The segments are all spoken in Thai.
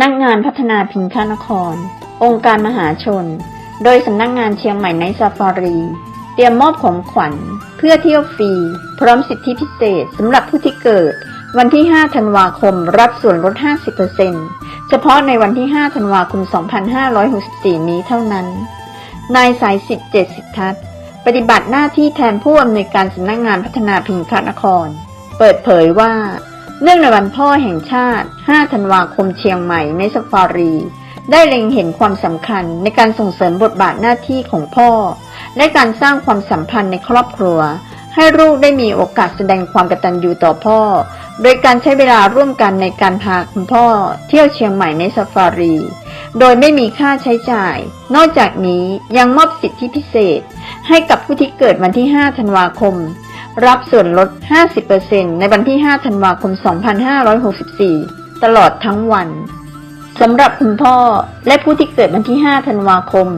ำนักงานพัฒนาพิงค์นคร องค์การมหาชน โดยสำนักงานเชียงใหม่ในซาฟารี เตรียมมอบของขวัญ เพื่อเที่ยวฟรี พร้อมสิทธิพิเศษสำหรับผู้ที่เกิด วันที่ 5 ธันวาคม รับส่วนลด 50%เฉพาะในวันที่ 5 ธันวาคม 2564 นี้เท่านั้น นายสายสิทธิ์เจตสิทธัตปฏิบัติหน้าที่แทนผู้อำนวยการสำนักงานพัฒนาพิงค์นคร เปิดเผยว่า เนื่องในวันพ่อแห่งชาติ 5 ธันวาคมเชียงใหม่ในซาฟารี ได้เล็งเห็นความสำคัญในการส่งเสริมบทบาทหน้าที่ของพ่อ และการสร้างความสัมพันธ์ในครอบครัว ให้ลูกได้มีโอกาสแสดงความกตัญญูต่อพ่อ โดยการใช้เวลาร่วมกันในการพาคุณพ่อ เที่ยวเชียงใหม่ในซาฟารี โดยไม่มีค่าใช้จ่าย นอกจากนี้ยังมอบสิทธิพิเศษ ให้กับผู้ที่เกิดวันที่ 5 ธันวาคม รับส่วนลด 50%ในวันที่ 5 ธันวาคม 2564 ตลอดทั้งวัน สำหรับคุณพ่อและผู้ที่เกิดวันที่ 5 ธันวาคม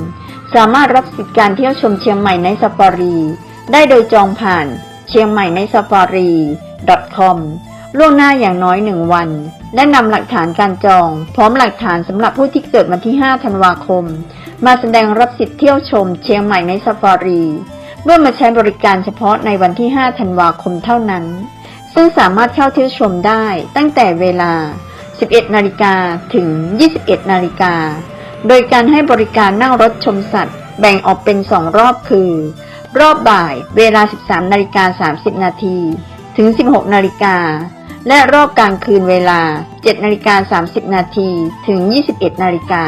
สามารถรับสิทธิการเที่ยวชมเชียงใหม่ในซาฟารี ได้โดยจองผ่านเชียงใหม่ในซาฟารี .com ล่วงหน้าอย่างน้อยหนึ่งวันและนำหลักฐานการจอง พร้อมหลักฐานสำหรับผู้ที่เกิดวันที่ 5 ธันวาคม มาแสดงรับสิทธิเที่ยวชมเชียงใหม่ในซาฟารี เมื่อมาใช้บริการเฉพาะในวันที่ 5 ธันวาคมเท่านั้น ซึ่งสามารถเข้าเที่ยวชมได้ตั้งแต่เวลา 11 นาฬิกาถึง 21 นาฬิกา โดยการให้บริการนั่งรถชมสัตว์ แบ่งออกเป็น 2 รอบคือ รอบบ่ายเวลา 13 นาฬิกา 30 นาทีถึง 16 นาฬิกา และรอบกลางคืนเวลา 7 นาฬิกา 30 นาทีถึง 21 นาฬิกา